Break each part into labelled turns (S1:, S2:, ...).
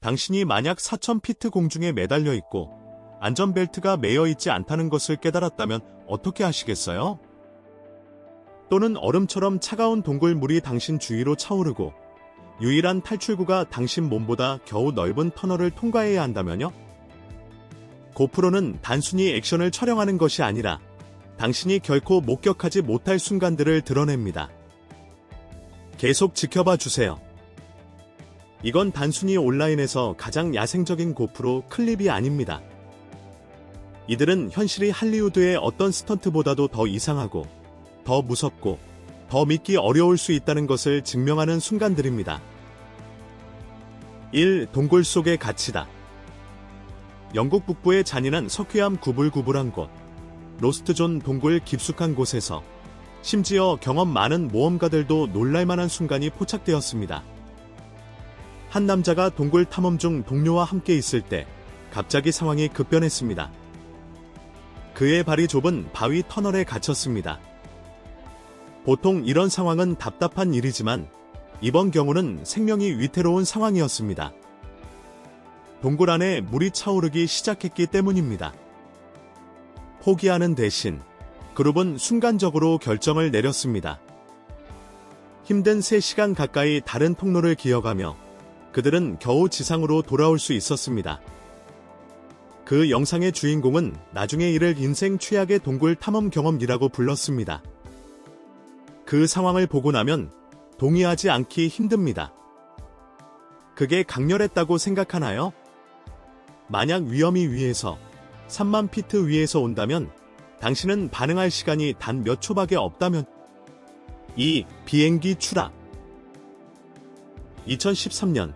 S1: 당신이 만약 4000피트 공중에 매달려 있고 안전벨트가 매여 있지 않다는 것을 깨달았다면 어떻게 하시겠어요? 또는 얼음처럼 차가운 동굴물이 당신 주위로 차오르고 유일한 탈출구가 당신 몸보다 겨우 넓은 터널을 통과해야 한다면요? 고프로는 단순히 액션을 촬영하는 것이 아니라 당신이 결코 목격하지 못할 순간들을 드러냅니다. 계속 지켜봐 주세요. 이건 단순히 온라인에서 가장 야생적인 고프로 클립이 아닙니다. 이들은 현실이 할리우드의 어떤 스턴트보다도 더 이상하고, 더 무섭고, 더 믿기 어려울 수 있다는 것을 증명하는 순간들입니다. 1. 동굴 속의 가치다. 영국 북부의 잔인한 석회암 구불구불한 곳, 로스트존 동굴 깊숙한 곳에서 심지어 경험 많은 모험가들도 놀랄만한 순간이 포착되었습니다. 한 남자가 동굴 탐험 중 동료와 함께 있을 때 갑자기 상황이 급변했습니다. 그의 발이 좁은 바위 터널에 갇혔습니다. 보통 이런 상황은 답답한 일이지만 이번 경우는 생명이 위태로운 상황이었습니다. 동굴 안에 물이 차오르기 시작했기 때문입니다. 포기하는 대신 그룹은 순간적으로 결정을 내렸습니다. 힘든 3시간 가까이 다른 통로를 기어가며 그들은 겨우 지상으로 돌아올 수 있었습니다. 그 영상의 주인공은 나중에 이를 인생 최악의 동굴 탐험 경험이라고 불렀습니다. 그 상황을 보고 나면 동의하지 않기 힘듭니다. 그게 강렬했다고 생각하나요? 만약 위험이 위에서 3만 피트 위에서 온다면 당신은 반응할 시간이 단 몇 초밖에 없다면 2. 비행기 추락 2013년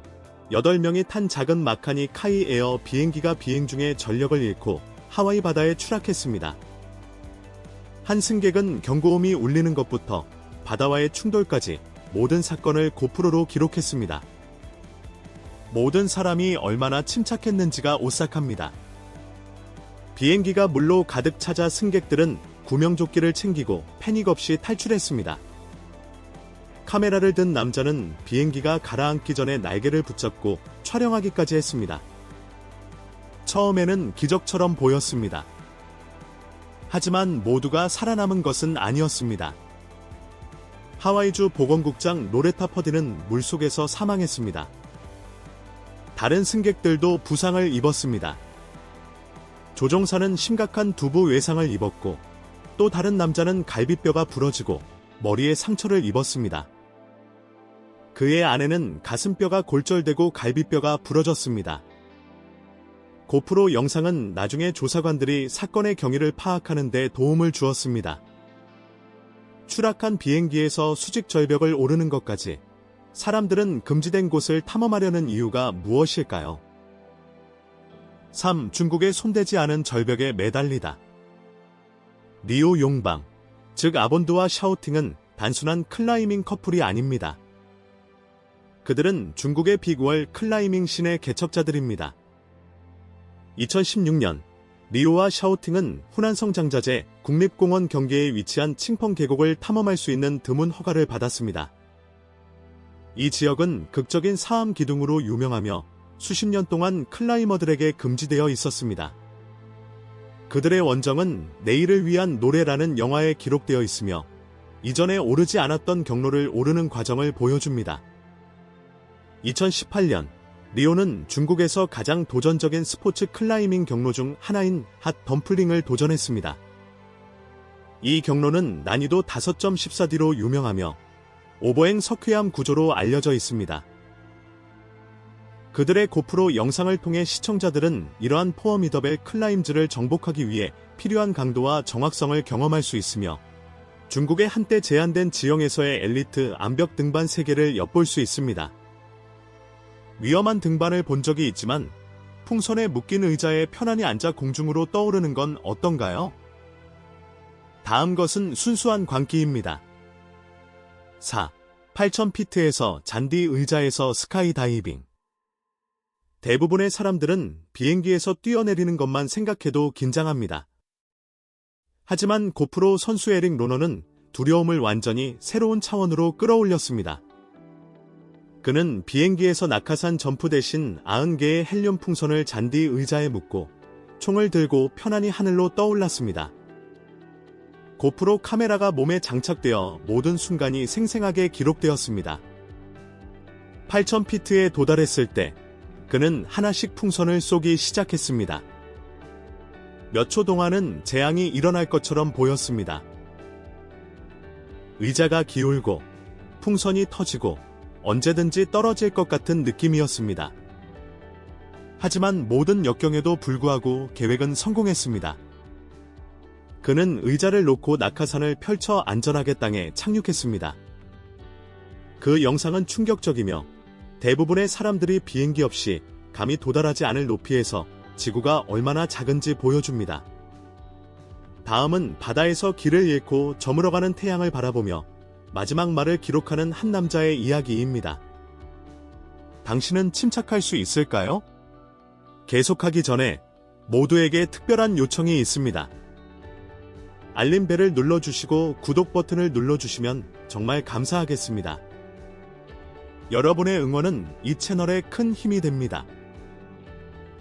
S1: 8명이 탄 작은 마카니 카이 에어 비행기가 비행 중에 전력을 잃고 하와이 바다에 추락했습니다. 한 승객은 경고음이 울리는 것부터 바다와의 충돌까지 모든 사건을 고프로로 기록했습니다. 모든 사람이 얼마나 침착했는지가 오싹합니다. 비행기가 물로 가득 차자 승객들은 구명조끼를 챙기고 패닉 없이 탈출했습니다. 카메라를 든 남자는 비행기가 가라앉기 전에 날개를 붙잡고 촬영하기까지 했습니다. 처음에는 기적처럼 보였습니다. 하지만 모두가 살아남은 것은 아니었습니다. 하와이주 보건국장 로레타 퍼디는 물속에서 사망했습니다. 다른 승객들도 부상을 입었습니다. 조종사는 심각한 두부 외상을 입었고 또 다른 남자는 갈비뼈가 부러지고 머리에 상처를 입었습니다. 그의 아내는 가슴뼈가 골절되고 갈비뼈가 부러졌습니다. 고프로 영상은 나중에 조사관들이 사건의 경위를 파악하는 데 도움을 주었습니다. 추락한 비행기에서 수직 절벽을 오르는 것까지 사람들은 금지된 곳을 탐험하려는 이유가 무엇일까요? 3. 중국의 손대지 않은 절벽에 매달리다. 리오 용방, 즉 아본드와 샤오팅은 단순한 클라이밍 커플이 아닙니다. 그들은 중국의 비구얼 클라이밍 신의 개척자들입니다. 2016년 리오와 샤오팅은 후난성 장자재 국립공원 경계에 위치한 칭펑 계곡을 탐험할 수 있는 드문 허가를 받았습니다. 이 지역은 극적인 사암 기둥으로 유명하며 수십 년 동안 클라이머들에게 금지되어 있었습니다. 그들의 원정은 내일을 위한 노래라는 영화에 기록되어 있으며 이전에 오르지 않았던 경로를 오르는 과정을 보여줍니다. 2018년 리오는 중국에서 가장 도전적인 스포츠 클라이밍 경로 중 하나인 핫 덤플링을 도전했습니다. 이 경로는 난이도 5.14D로 유명하며 오버행 석회암 구조로 알려져 있습니다. 그들의 고프로 영상을 통해 시청자들은 이러한 포어미더벨 클라임즈를 정복하기 위해 필요한 강도와 정확성을 경험할 수 있으며 중국의 한때 제한된 지형에서의 엘리트 암벽 등반 세계를 엿볼 수 있습니다. 위험한 등반을 본 적이 있지만 풍선에 묶인 의자에 편안히 앉아 공중으로 떠오르는 건 어떤가요? 다음 것은 순수한 광기입니다. 4. 8000피트에서 잔디 의자에서 스카이다이빙. 대부분의 사람들은 비행기에서 뛰어내리는 것만 생각해도 긴장합니다. 하지만 고프로 선수 에릭 로너는 두려움을 완전히 새로운 차원으로 끌어올렸습니다. 그는 비행기에서 낙하산 점프 대신 90개의 헬륨 풍선을 잔디 의자에 묶고 총을 들고 편안히 하늘로 떠올랐습니다. 고프로 카메라가 몸에 장착되어 모든 순간이 생생하게 기록되었습니다. 8,000피트에 도달했을 때 그는 하나씩 풍선을 쏘기 시작했습니다. 몇 초 동안은 재앙이 일어날 것처럼 보였습니다. 의자가 기울고 풍선이 터지고 언제든지 떨어질 것 같은 느낌이었습니다. 하지만 모든 역경에도 불구하고 계획은 성공했습니다. 그는 의자를 놓고 낙하산을 펼쳐 안전하게 땅에 착륙했습니다. 그 영상은 충격적이며 대부분의 사람들이 비행기 없이 감히 도달하지 않을 높이에서 지구가 얼마나 작은지 보여줍니다. 다음은 바다에서 길을 잃고 저물어가는 태양을 바라보며 마지막 말을 기록하는 한 남자의 이야기입니다. 당신은 침착할 수 있을까요? 계속하기 전에 모두에게 특별한 요청이 있습니다. 알림벨을 눌러주시고 구독 버튼을 눌러주시면 정말 감사하겠습니다. 여러분의 응원은 이 채널에 큰 힘이 됩니다.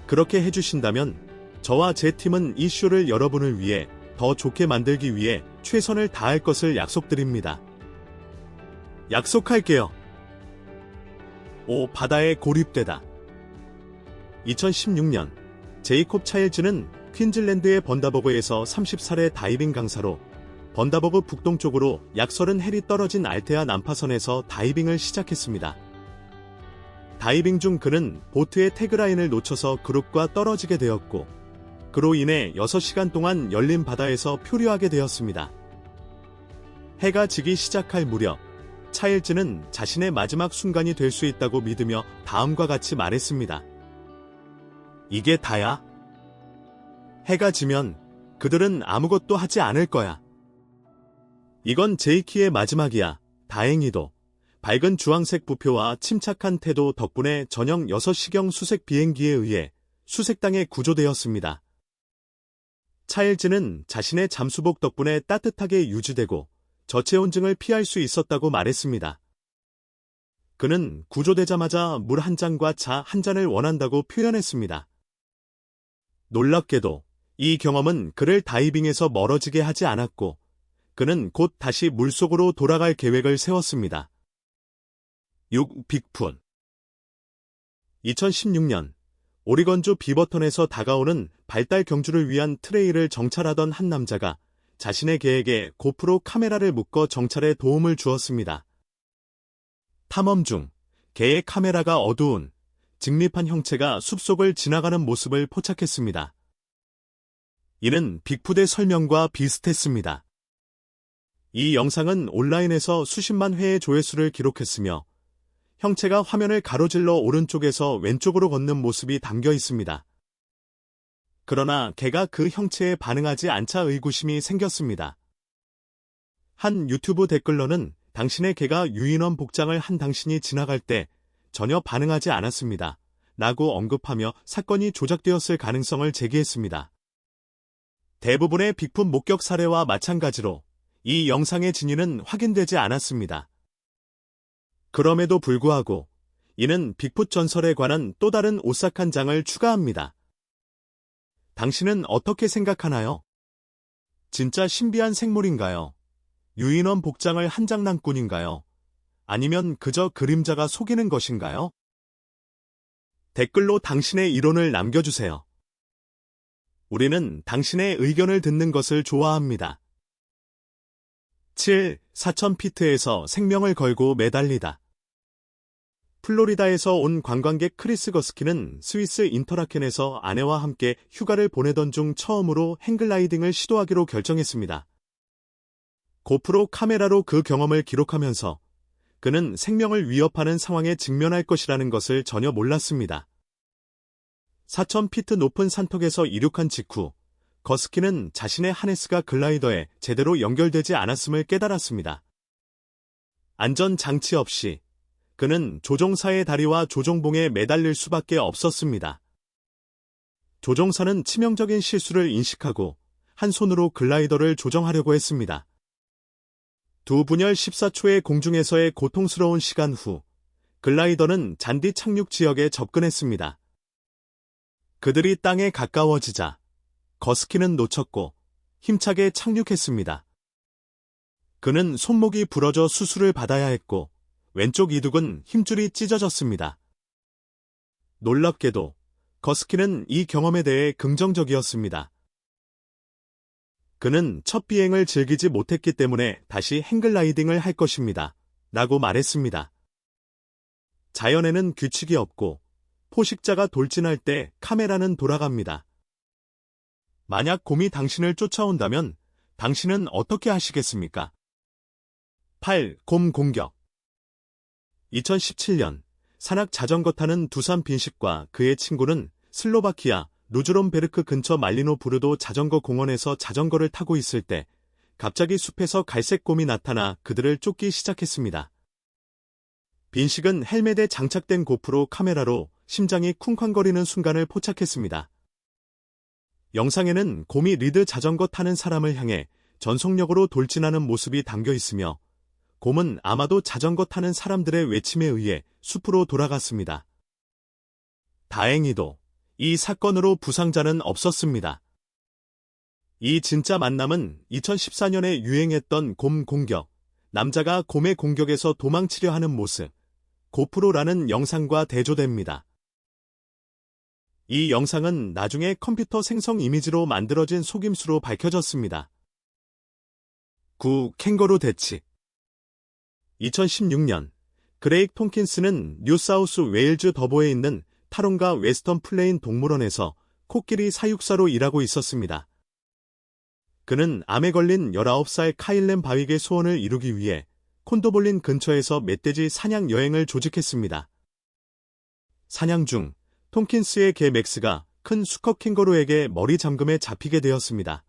S1: 그렇게 해주신다면 저와 제 팀은 이 쇼를 여러분을 위해 더 좋게 만들기 위해 최선을 다할 것을 약속드립니다. 약속할게요. 오 바다에 고립되다. 2016년 제이콥 차일즈는 퀸즐랜드의 번다버그에서 30살의 다이빙 강사로 번다버그 북동쪽으로 약 30헬이 떨어진 알테아 난파선에서 다이빙을 시작했습니다. 다이빙 중 그는 보트의 태그라인을 놓쳐서 그룹과 떨어지게 되었고 그로 인해 6시간 동안 열린 바다에서 표류하게 되었습니다. 해가 지기 시작할 무렵 차일즈는 자신의 마지막 순간이 될 수 있다고 믿으며 다음과 같이 말했습니다. 이게 다야? 해가 지면 그들은 아무것도 하지 않을 거야. 이건 제이키의 마지막이야. 다행히도. 밝은 주황색 부표와 침착한 태도 덕분에 저녁 6시경 수색 비행기에 의해 수색당에 구조되었습니다. 차일즈는 자신의 잠수복 덕분에 따뜻하게 유지되고 저체온증을 피할 수 있었다고 말했습니다. 그는 구조되자마자 물 한 잔과 차 한 잔을 원한다고 표현했습니다. 놀랍게도 이 경험은 그를 다이빙에서 멀어지게 하지 않았고 그는 곧 다시 물속으로 돌아갈 계획을 세웠습니다. 6. 빅푼 2016년 오리건주 비버턴에서 다가오는 발달 경주를 위한 트레이를 정찰하던 한 남자가 자신의 개에게 고프로 카메라를 묶어 정찰에 도움을 주었습니다. 탐험 중 개의 카메라가 어두운 직립한 형체가 숲속을 지나가는 모습을 포착했습니다. 이는 빅풋의 설명과 비슷했습니다. 이 영상은 온라인에서 수십만 회의 조회수를 기록했으며 형체가 화면을 가로질러 오른쪽에서 왼쪽으로 걷는 모습이 담겨 있습니다. 그러나 개가 그 형체에 반응하지 않자 의구심이 생겼습니다. 한 유튜브 댓글로는 당신의 개가 유인원 복장을 한 당신이 지나갈 때 전혀 반응하지 않았습니다. 라고 언급하며 사건이 조작되었을 가능성을 제기했습니다. 대부분의 빅풋 목격 사례와 마찬가지로 이 영상의 진위는 확인되지 않았습니다. 그럼에도 불구하고 이는 빅풋 전설에 관한 또 다른 오싹한 장을 추가합니다. 당신은 어떻게 생각하나요? 진짜 신비한 생물인가요? 유인원 복장을 한 장난꾼인가요? 아니면 그저 그림자가 속이는 것인가요? 댓글로 당신의 이론을 남겨주세요. 우리는 당신의 의견을 듣는 것을 좋아합니다. 7. 4,000피트에서 생명을 걸고 매달리다. 플로리다에서 온 관광객 크리스 거스키는 스위스 인터라켄에서 아내와 함께 휴가를 보내던 중 처음으로 행글라이딩을 시도하기로 결정했습니다. 고프로 카메라로 그 경험을 기록하면서 그는 생명을 위협하는 상황에 직면할 것이라는 것을 전혀 몰랐습니다. 4,000피트 높은 산턱에서 이륙한 직후 거스키는 자신의 하네스가 글라이더에 제대로 연결되지 않았음을 깨달았습니다. 안전 장치 없이 그는 조종사의 다리와 조종봉에 매달릴 수밖에 없었습니다. 조종사는 치명적인 실수를 인식하고 한 손으로 글라이더를 조정하려고 했습니다. 두 분열 14초의 공중에서의 고통스러운 시간 후 글라이더는 잔디 착륙 지역에 접근했습니다. 그들이 땅에 가까워지자 거스키는 놓쳤고 힘차게 착륙했습니다. 그는 손목이 부러져 수술을 받아야 했고 왼쪽 이둑은 힘줄이 찢어졌습니다. 놀랍게도 거스키는 이 경험에 대해 긍정적이었습니다. 그는 첫 비행을 즐기지 못했기 때문에 다시 행글라이딩을 할 것입니다. 라고 말했습니다. 자연에는 규칙이 없고 포식자가 돌진할 때 카메라는 돌아갑니다. 만약 곰이 당신을 쫓아온다면 당신은 어떻게 하시겠습니까? 8. 곰 공격 2017년 산악 자전거 타는 두산 빈식과 그의 친구는 슬로바키아 루즈롬베르크 근처 말리노 부르도 자전거 공원에서 자전거를 타고 있을 때 갑자기 숲에서 갈색 곰이 나타나 그들을 쫓기 시작했습니다. 빈식은 헬멧에 장착된 고프로 카메라로 심장이 쿵쾅거리는 순간을 포착했습니다. 영상에는 곰이 리드 자전거 타는 사람을 향해 전속력으로 돌진하는 모습이 담겨 있으며 곰은 아마도 자전거 타는 사람들의 외침에 의해 숲으로 돌아갔습니다. 다행히도 이 사건으로 부상자는 없었습니다. 이 진짜 만남은 2014년에 유행했던 곰 공격, 남자가 곰의 공격에서 도망치려 하는 모습, 고프로라는 영상과 대조됩니다. 이 영상은 나중에 컴퓨터 생성 이미지로 만들어진 속임수로 밝혀졌습니다. 9. 캥거루 대치 2016년 그레이크 톰킨스는 뉴사우스 웨일즈 더보에 있는 타론가 웨스턴 플레인 동물원에서 코끼리 사육사로 일하고 있었습니다. 그는 암에 걸린 19살 카일렌 바윅의 소원을 이루기 위해 콘도볼린 근처에서 멧돼지 사냥 여행을 조직했습니다. 사냥 중 톰킨스의 개 맥스가 큰 수컷 캥거루에게 머리 잠금에 잡히게 되었습니다.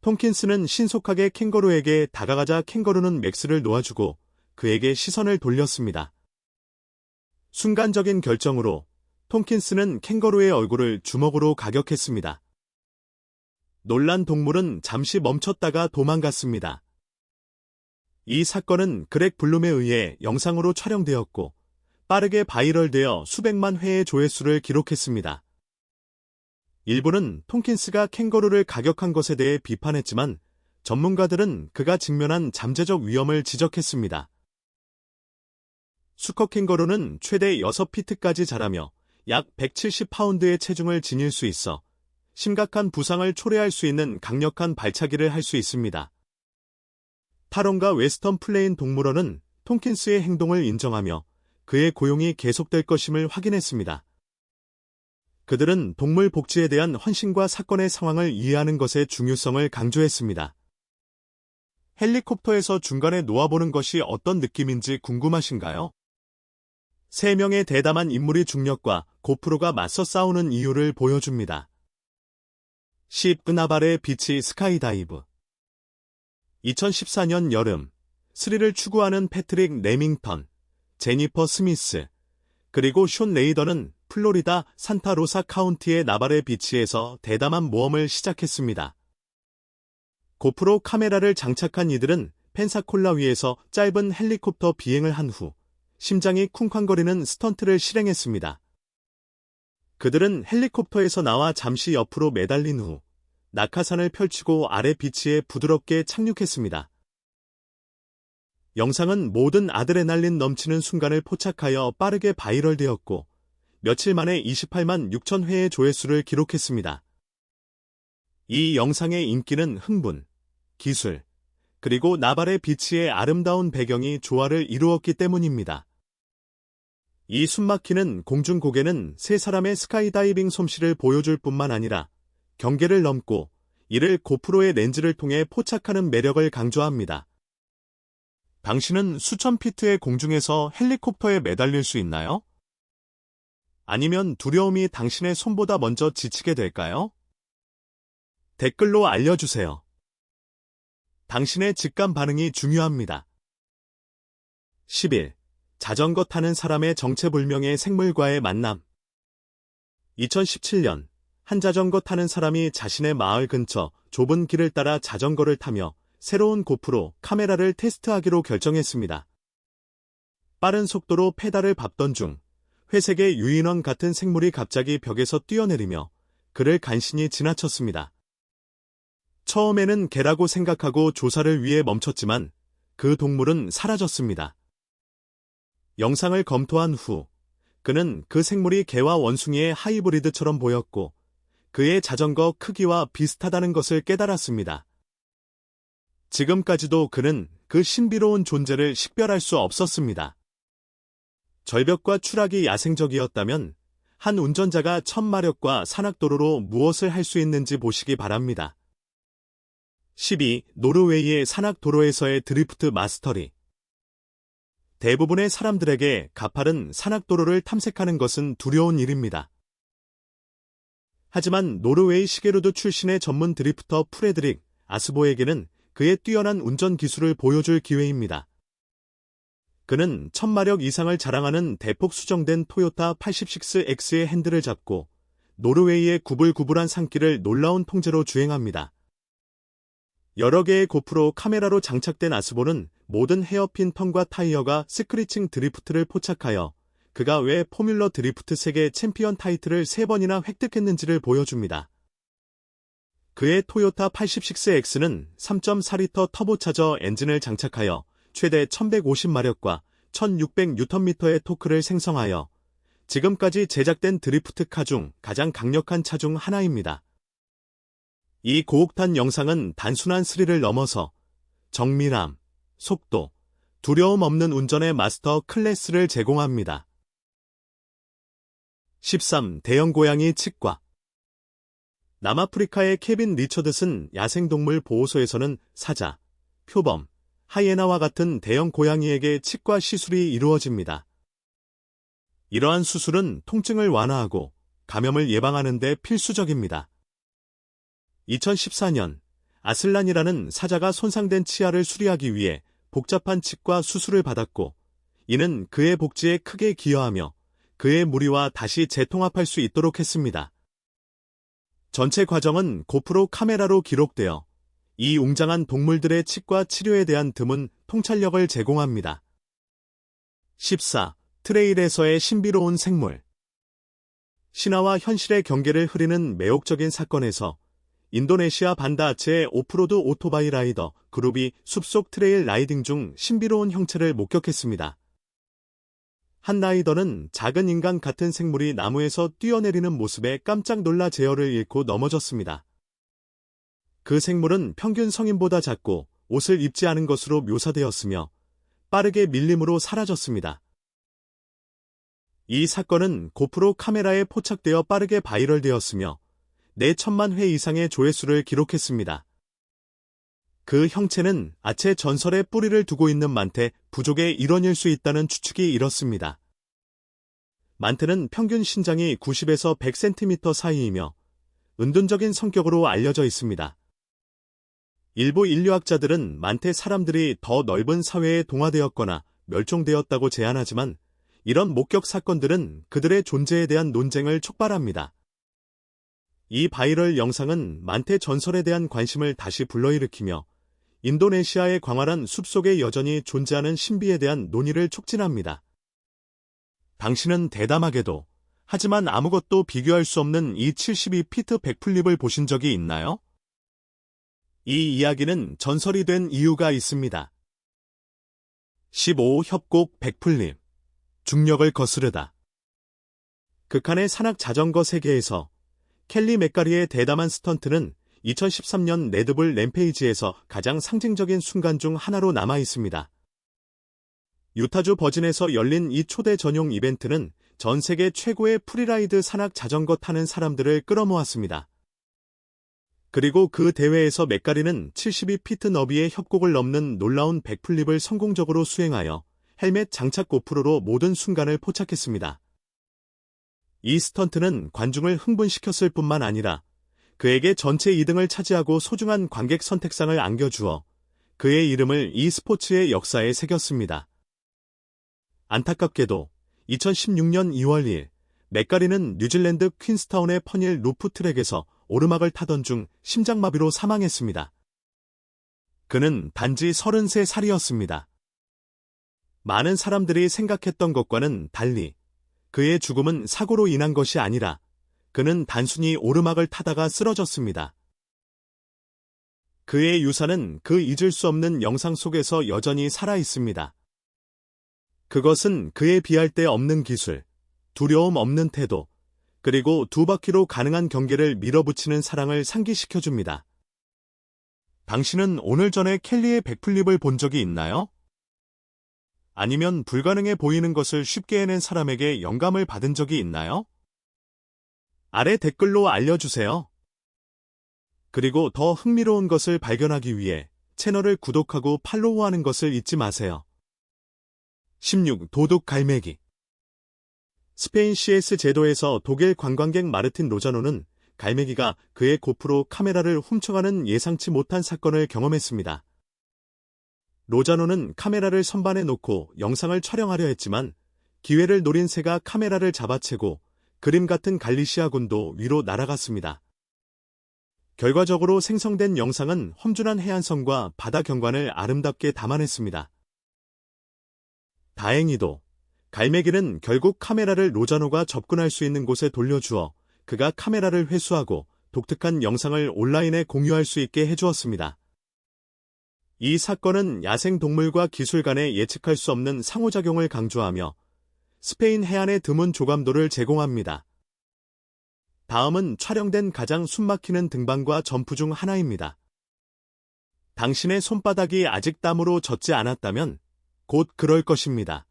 S1: 톰킨스는 신속하게 캥거루에게 다가가자 캥거루는 맥스를 놓아주고 그에게 시선을 돌렸습니다. 순간적인 결정으로 톰킨스는 캥거루의 얼굴을 주먹으로 가격했습니다. 놀란 동물은 잠시 멈췄다가 도망갔습니다. 이 사건은 그렉 블룸에 의해 영상으로 촬영되었고 빠르게 바이럴되어 수백만 회의 조회수를 기록했습니다. 일부는 톰킨스가 캥거루를 가격한 것에 대해 비판했지만 전문가들은 그가 직면한 잠재적 위험을 지적했습니다. 수컷 캥거루는 최대 6피트까지 자라며 약 170파운드의 체중을 지닐 수 있어 심각한 부상을 초래할 수 있는 강력한 발차기를 할 수 있습니다. 타론과 웨스턴 플레인 동물원은 톰킨스의 행동을 인정하며 그의 고용이 계속될 것임을 확인했습니다. 그들은 동물 복지에 대한 헌신과 사건의 상황을 이해하는 것의 중요성을 강조했습니다. 헬리콥터에서 중간에 놓아보는 것이 어떤 느낌인지 궁금하신가요? 세 명의 대담한 인물이 중력과 고프로가 맞서 싸우는 이유를 보여줍니다. 10. 끄나발의 비치 스카이다이브 2014년 여름 스릴을 추구하는 패트릭 레밍턴, 제니퍼 스미스, 그리고 숀 레이더는 플로리다 산타로사 카운티의 나발의 비치에서 대담한 모험을 시작했습니다. 고프로 카메라를 장착한 이들은 펜사콜라 위에서 짧은 헬리콥터 비행을 한 후 심장이 쿵쾅거리는 스턴트를 실행했습니다. 그들은 헬리콥터에서 나와 잠시 옆으로 매달린 후 낙하산을 펼치고 아래 비치에 부드럽게 착륙했습니다. 영상은 모든 아드레날린 넘치는 순간을 포착하여 빠르게 바이럴되었고 며칠 만에 28만 6천 회의 조회수를 기록했습니다. 이 영상의 인기는 흥분, 기술, 그리고 나발의 비치의 아름다운 배경이 조화를 이루었기 때문입니다. 이 숨막히는 공중 고개는 세 사람의 스카이다이빙 솜씨를 보여줄 뿐만 아니라 경계를 넘고 이를 고프로의 렌즈를 통해 포착하는 매력을 강조합니다. 당신은 수천 피트의 공중에서 헬리콥터에 매달릴 수 있나요? 아니면 두려움이 당신의 손보다 먼저 지치게 될까요? 댓글로 알려주세요. 당신의 직감 반응이 중요합니다. 10일 자전거 타는 사람의 정체불명의 생물과의 만남 2017년 한 자전거 타는 사람이 자신의 마을 근처 좁은 길을 따라 자전거를 타며 새로운 고프로 카메라를 테스트하기로 결정했습니다. 빠른 속도로 페달을 밟던 중 회색의 유인원 같은 생물이 갑자기 벽에서 뛰어내리며 그를 간신히 지나쳤습니다. 처음에는 개라고 생각하고 조사를 위해 멈췄지만 그 동물은 사라졌습니다. 영상을 검토한 후 그는 그 생물이 개와 원숭이의 하이브리드처럼 보였고 그의 자전거 크기와 비슷하다는 것을 깨달았습니다. 지금까지도 그는 그 신비로운 존재를 식별할 수 없었습니다. 절벽과 추락이 야생적이었다면 한 운전자가 천마력과 산악도로로 무엇을 할 수 있는지 보시기 바랍니다. 12. 노르웨이의 산악도로에서의 드리프트 마스터리 대부분의 사람들에게 가파른 산악도로를 탐색하는 것은 두려운 일입니다. 하지만 노르웨이 시게루드 출신의 전문 드리프터 프레드릭 아스보에게는 그의 뛰어난 운전 기술을 보여줄 기회입니다. 그는 천마력 이상을 자랑하는 대폭 수정된 토요타 86X의 핸들을 잡고 노르웨이의 구불구불한 산길을 놀라운 통제로 주행합니다. 여러 개의 고프로 카메라로 장착된 아스보는 모든 헤어핀 턴과 타이어가 스크리칭 드리프트를 포착하여 그가 왜 포뮬러 드리프트 세계 챔피언 타이틀을 3번이나 획득했는지를 보여줍니다. 그의 토요타 86X는 3.4리터 터보차저 엔진을 장착하여 최대 1150마력과 1600Nm의 토크를 생성하여 지금까지 제작된 드리프트 카 중 가장 강력한 차 중 하나입니다. 이 고옥탄 영상은 단순한 스릴을 넘어서 정밀함, 속도, 두려움 없는 운전의 마스터 클래스를 제공합니다. 13. 대형 고양이 치과 남아프리카의 케빈 리처드슨 야생동물 보호소에서는 사자, 표범, 하이에나와 같은 대형 고양이에게 치과 시술이 이루어집니다. 이러한 수술은 통증을 완화하고 감염을 예방하는 데 필수적입니다. 2014년 아슬란이라는 사자가 손상된 치아를 수리하기 위해 복잡한 치과 수술을 받았고 이는 그의 복지에 크게 기여하며 그의 무리와 다시 재통합할 수 있도록 했습니다. 전체 과정은 고프로 카메라로 기록되어 이 웅장한 동물들의 치과 치료에 대한 드문 통찰력을 제공합니다. 14. 트레일에서의 신비로운 생물 신화와 현실의 경계를 흐리는 매혹적인 사건에서 인도네시아 반다아체의 오프로드 오토바이 라이더 그룹이 숲속 트레일 라이딩 중 신비로운 형체를 목격했습니다. 한 라이더는 작은 인간 같은 생물이 나무에서 뛰어내리는 모습에 깜짝 놀라 제어를 잃고 넘어졌습니다. 그 생물은 평균 성인보다 작고 옷을 입지 않은 것으로 묘사되었으며 빠르게 밀림으로 사라졌습니다. 이 사건은 고프로 카메라에 포착되어 빠르게 바이럴되었으며 4천만 회 이상의 조회수를 기록했습니다. 그 형체는 아체 전설의 뿌리를 두고 있는 만태 부족의 일원일 수 있다는 추측이 이렇습니다. 만태는 평균 신장이 90에서 100cm 사이이며 은둔적인 성격으로 알려져 있습니다. 일부 인류학자들은 만태 사람들이 더 넓은 사회에 동화되었거나 멸종되었다고 제안하지만 이런 목격 사건들은 그들의 존재에 대한 논쟁을 촉발합니다. 이 바이럴 영상은 만태 전설에 대한 관심을 다시 불러일으키며 인도네시아의 광활한 숲속에 여전히 존재하는 신비에 대한 논의를 촉진합니다. 당신은 대담하게도 하지만 아무것도 비교할 수 없는 이 72피트 백플립을 보신 적이 있나요? 이 이야기는 전설이 된 이유가 있습니다. 15 협곡 백플립 중력을 거스르다 극한의 산악 자전거 세계에서 켈리 맥가리의 대담한 스턴트는 2013년 레드불 램페이지에서 가장 상징적인 순간 중 하나로 남아 있습니다. 유타주 버진에서 열린 이 초대 전용 이벤트는 전 세계 최고의 프리라이드 산악 자전거 타는 사람들을 끌어모았습니다. 그리고 그 대회에서 맥가리는 72피트 너비의 협곡을 넘는 놀라운 백플립을 성공적으로 수행하여 헬멧 장착 고프로로 모든 순간을 포착했습니다. 이 스턴트는 관중을 흥분시켰을 뿐만 아니라 그에게 전체 2등을 차지하고 소중한 관객 선택상을 안겨주어 그의 이름을 이 스포츠의 역사에 새겼습니다. 안타깝게도 2016년 2월 2일 맥가리는 뉴질랜드 퀸스타운의 퍼닐 루프 트랙에서 오르막을 타던 중 심장마비로 사망했습니다. 그는 단지 33살이었습니다. 많은 사람들이 생각했던 것과는 달리 그의 죽음은 사고로 인한 것이 아니라 그는 단순히 오르막을 타다가 쓰러졌습니다. 그의 유산은 그 잊을 수 없는 영상 속에서 여전히 살아 있습니다. 그것은 그에 비할 데 없는 기술, 두려움 없는 태도, 그리고 두 바퀴로 가능한 경계를 밀어붙이는 사랑을 상기시켜줍니다. 당신은 오늘 전에 켈리의 백플립을 본 적이 있나요? 아니면 불가능해 보이는 것을 쉽게 해낸 사람에게 영감을 받은 적이 있나요? 아래 댓글로 알려주세요. 그리고 더 흥미로운 것을 발견하기 위해 채널을 구독하고 팔로우하는 것을 잊지 마세요. 16. 도둑 갈매기 스페인 CS 제도에서 독일 관광객 마르틴 로자노는 갈매기가 그의 고프로 카메라를 훔쳐가는 예상치 못한 사건을 경험했습니다. 로자노는 카메라를 선반에 놓고 영상을 촬영하려 했지만 기회를 노린 새가 카메라를 잡아채고 그림 같은 갈리시아 군도 위로 날아갔습니다. 결과적으로 생성된 영상은 험준한 해안선과 바다 경관을 아름답게 담아냈습니다. 다행히도 갈매기는 결국 카메라를 로자노가 접근할 수 있는 곳에 돌려주어 그가 카메라를 회수하고 독특한 영상을 온라인에 공유할 수 있게 해주었습니다. 이 사건은 야생 동물과 기술 간의 예측할 수 없는 상호작용을 강조하며 스페인 해안의 드문 조감도를 제공합니다. 다음은 촬영된 가장 숨막히는 등반과 점프 중 하나입니다. 당신의 손바닥이 아직 땀으로 젖지 않았다면 곧 그럴 것입니다.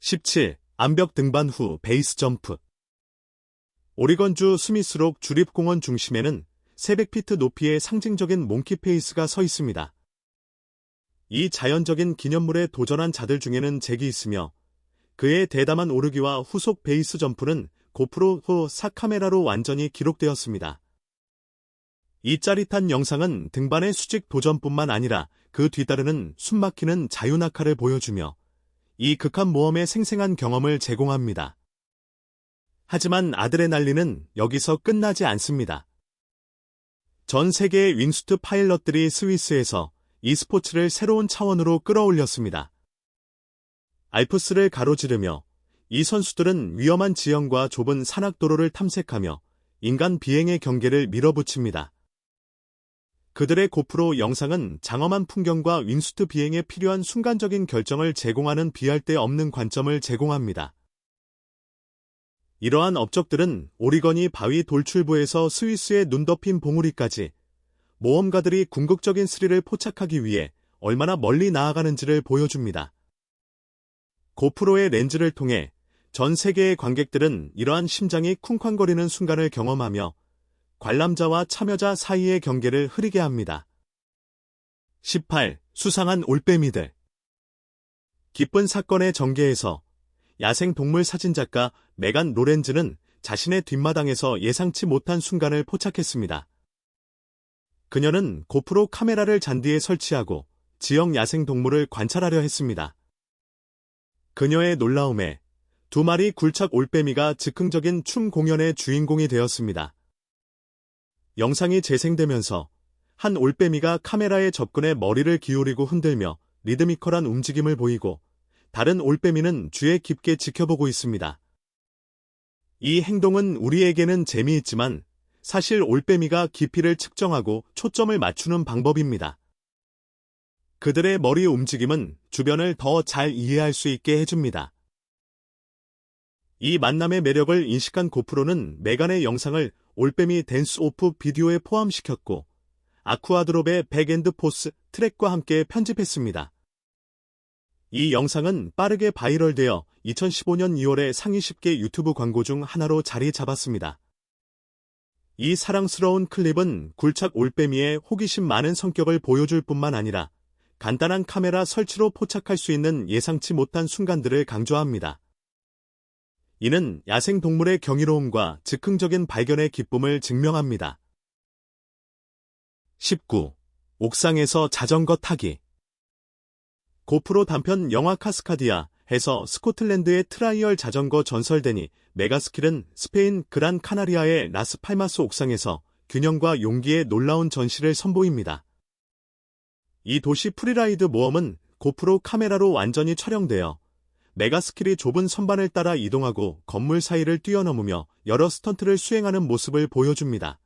S1: 17. 암벽 등반 후 베이스 점프 오리건주 스미스록 주립공원 중심에는 300피트 높이의 상징적인 몽키페이스가 서 있습니다. 이 자연적인 기념물에 도전한 자들 중에는 잭이 있으며 그의 대담한 오르기와 후속 베이스 점프는 고프로 후 사카메라로 완전히 기록되었습니다. 이 짜릿한 영상은 등반의 수직 도전뿐만 아니라 그 뒤따르는 숨막히는 자유낙하를 보여주며 이 극한 모험의 생생한 경험을 제공합니다. 하지만 아드레날린은 여기서 끝나지 않습니다. 전 세계의 윙수트 파일럿들이 스위스에서 이 스포츠를 새로운 차원으로 끌어올렸습니다. 알프스를 가로지르며 이 선수들은 위험한 지형과 좁은 산악도로를 탐색하며 인간 비행의 경계를 밀어붙입니다. 그들의 고프로 영상은 장엄한 풍경과 윙수트 비행에 필요한 순간적인 결정을 제공하는 비할 데 없는 관점을 제공합니다. 이러한 업적들은 오리건이 바위 돌출부에서 스위스의 눈 덮인 봉우리까지 모험가들이 궁극적인 스릴을 포착하기 위해 얼마나 멀리 나아가는지를 보여줍니다. 고프로의 렌즈를 통해 전 세계의 관객들은 이러한 심장이 쿵쾅거리는 순간을 경험하며 관람자와 참여자 사이의 경계를 흐리게 합니다. 18. 수상한 올빼미들 기쁜 사건의 전개에서 야생 동물 사진작가 메간 로렌즈는 자신의 뒷마당에서 예상치 못한 순간을 포착했습니다. 그녀는 고프로 카메라를 잔디에 설치하고 지역 야생 동물을 관찰하려 했습니다. 그녀의 놀라움에 두 마리 굴착 올빼미가 즉흥적인 춤 공연의 주인공이 되었습니다. 영상이 재생되면서 한 올빼미가 카메라에 접근해 머리를 기울이고 흔들며 리드미컬한 움직임을 보이고 다른 올빼미는 주에 깊게 지켜보고 있습니다. 이 행동은 우리에게는 재미있지만 사실 올빼미가 깊이를 측정하고 초점을 맞추는 방법입니다. 그들의 머리 움직임은 주변을 더 잘 이해할 수 있게 해줍니다. 이 만남의 매력을 인식한 고프로는 메간의 영상을 올빼미 댄스 오프 비디오에 포함시켰고 아쿠아드롭의 백엔드 포스 트랙과 함께 편집했습니다. 이 영상은 빠르게 바이럴되어 2015년 2월에 상위 10개 유튜브 광고 중 하나로 자리 잡았습니다. 이 사랑스러운 클립은 굴착 올빼미의 호기심 많은 성격을 보여줄 뿐만 아니라 간단한 카메라 설치로 포착할 수 있는 예상치 못한 순간들을 강조합니다. 이는 야생 동물의 경이로움과 즉흥적인 발견의 기쁨을 증명합니다. 19. 옥상에서 자전거 타기 고프로 단편 영화 카스카디아에서 스코틀랜드의 트라이얼 자전거 전설대니 메가스킬은 스페인 그란 카나리아의 라스팔마스 옥상에서 균형과 용기의 놀라운 전시를 선보입니다. 이 도시 프리라이드 모험은 고프로 카메라로 완전히 촬영되어 메가스킬이 좁은 선반을 따라 이동하고 건물 사이를 뛰어넘으며 여러 스턴트를 수행하는 모습을 보여줍니다.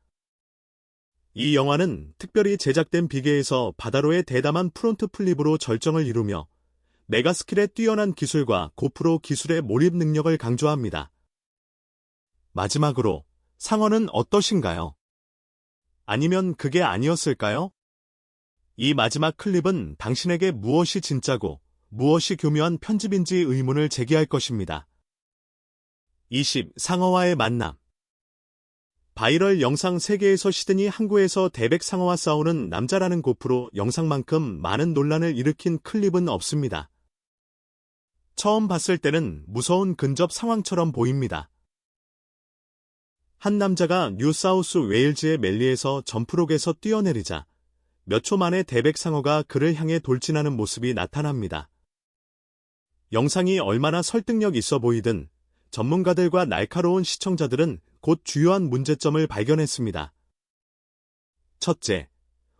S1: 이 영화는 특별히 제작된 비계에서 바다로의 대담한 프론트 플립으로 절정을 이루며 메가스킬의 뛰어난 기술과 고프로 기술의 몰입 능력을 강조합니다. 마지막으로 상어는 어떠신가요? 아니면 그게 아니었을까요? 이 마지막 클립은 당신에게 무엇이 진짜고 무엇이 교묘한 편집인지 의문을 제기할 것입니다. 20. 상어와의 만남 바이럴 영상 세계에서 시드니 항구에서 대백 상어와 싸우는 남자라는 고프로 영상만큼 많은 논란을 일으킨 클립은 없습니다. 처음 봤을 때는 무서운 근접 상황처럼 보입니다. 한 남자가 뉴사우스 웨일즈의 멜리에서 점프록에서 뛰어내리자 몇 초 만에 대백 상어가 그를 향해 돌진하는 모습이 나타납니다. 영상이 얼마나 설득력 있어 보이든 전문가들과 날카로운 시청자들은 곧 주요한 문제점을 발견했습니다. 첫째,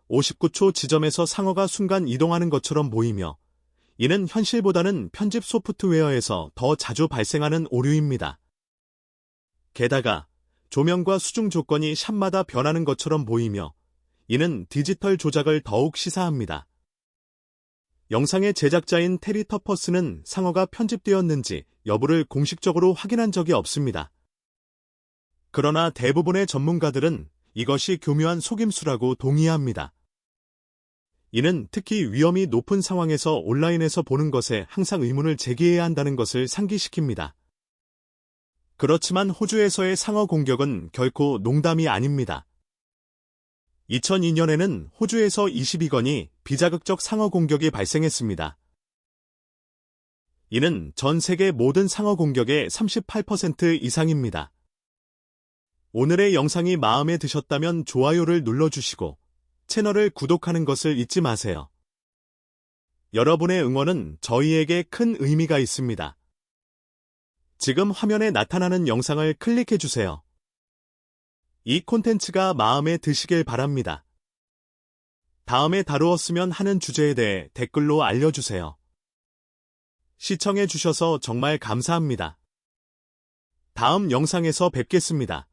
S1: 59초 지점에서 상어가 순간 이동하는 것처럼 보이며 이는 현실보다는 편집 소프트웨어에서 더 자주 발생하는 오류입니다. 게다가 조명과 수중 조건이 샷마다 변하는 것처럼 보이며 이는 디지털 조작을 더욱 시사합니다. 영상의 제작자인 테리 터퍼스는 상어가 편집되었는지 여부를 공식적으로 확인한 적이 없습니다. 그러나 대부분의 전문가들은 이것이 교묘한 속임수라고 동의합니다. 이는 특히 위험이 높은 상황에서 온라인에서 보는 것에 항상 의문을 제기해야 한다는 것을 상기시킵니다. 그렇지만 호주에서의 상어 공격은 결코 농담이 아닙니다. 2002년에는 호주에서 22건이 비자극적 상어 공격이 발생했습니다. 이는 전 세계 모든 상어 공격의 38% 이상입니다. 오늘의 영상이 마음에 드셨다면 좋아요를 눌러주시고 채널을 구독하는 것을 잊지 마세요. 여러분의 응원은 저희에게 큰 의미가 있습니다. 지금 화면에 나타나는 영상을 클릭해주세요. 이 콘텐츠가 마음에 드시길 바랍니다. 다음에 다루었으면 하는 주제에 대해 댓글로 알려주세요. 시청해주셔서 정말 감사합니다. 다음 영상에서 뵙겠습니다.